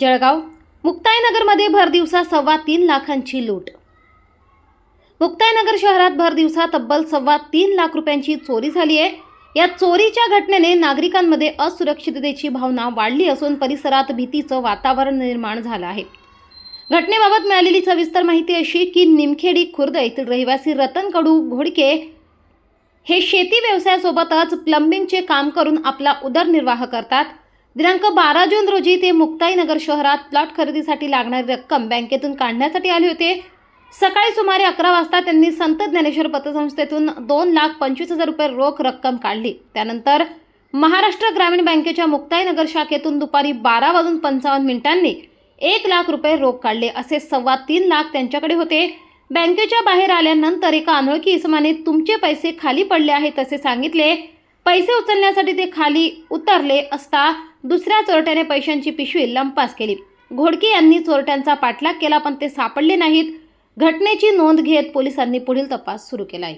जळगाव मुक्ताईनगरमध्ये भर दिवसा सव्वा तीन लाखांची लूट. मुक्ताईनगर शहरात भर दिवसा तब्बल सव्वा तीन लाख रुपयांची चोरी झाली आहे. या चोरीच्या घटनेने नागरिकांमध्ये असुरक्षिततेची भावना वाढली असून परिसरात भीतीचं वातावरण निर्माण झालं आहे. घटनेबाबत मिळालेली सविस्तर माहिती अशी की निमखेडी खुर्द येथील रहिवासी रतन कडू घोडके हे शेती व्यवसायासोबतच प्लंबिंगचे काम करून आपला उदरनिर्वाह करतात. दिनांक बारा जून रोजी ते मुक्ताईनगर शहरात प्लॉट खरेदीसाठी लागणारी रक्कम बँकेतून काढण्यासाठी आले होते. सकाळी सुमारे अकरा वाजता त्यांनी संत ज्ञानेश्वर पतसंस्थेतून दोन लाख पंचवीस हजार रुपये रोख रक्कम काढली. त्यानंतर महाराष्ट्र ग्रामीण बँकेच्या मुक्ताईनगर शाखेतून दुपारी बारा वाजून पंचावन्न मिनिटांनी एक लाख रुपये रोख काढले असे सव्वा तीन लाख त्यांच्याकडे होते. बँकेच्या बाहेर आल्यानंतर एका अनोळखी इसमाने तुमचे पैसे खाली पडले आहेत असे सांगितले. पैसे उचलण्यासाठी ते खाली उतरले असता दुसऱ्या चोरट्याने पैशांची पिशवी लंपास केली. घोडके यांनी चोरट्यांचा पाठलाग केला पण ते सापडले नाहीत. घटनेची नोंद घेत पोलिसांनी पुढील तपास सुरू केला आहे